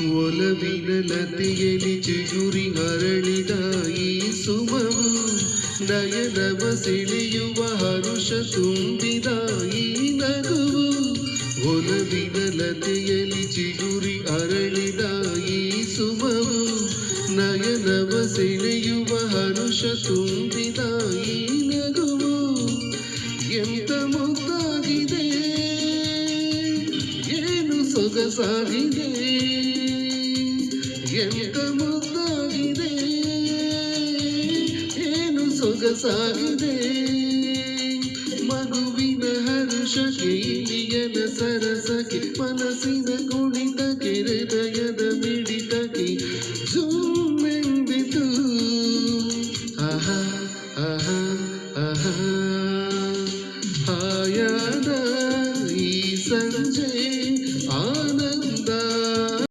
ಒಲವಿನ ನದಿಯಲ್ಲಿ ಚಿಗುರಿ ಹರಳಿದ ಈ ಸುಮವು ನಯನವ ಸೆಳೆಯುವ ಹರುಷ ತುಂಬಿದ ಈ ನಗುವು. ಒಲವಿನ ನದಿಯಲ್ಲಿ ಚಿಗುರಿ ಅರಳಿದ ಈ ಸುಮವು ನಯನವ ಸೆಳೆಯುವ ಹರುಷ ತುಂಬಿದ ಈ ನಗುವು. ಎಂತ ಮುದ್ದಾಗಿದೆ, ಏನು ಸೊಗಸಾಗಿದೆ. ಎಂತ ಮುದ್ದಾಗಿದೆ ಏನು ಸೊಗಸಾಗಿದೆ ಮಗುವಿನ ಹರ್ಷಕ್ಕೆ ಇಲಿಯನ ಸರಸಕ್ಕೆ ಮನಸ್ಸಿನ ಕುಣಿತಕ್ಕೆ ಹೃದಯದ ಮಿಡಿತಕ್ಕೆ ಸುಮ್ಮೆಂದಿತು ಆಹಾ ಆಹಾ ಆಹಾ ಆಯಾದ